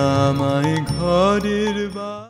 আমায় ঘরের বা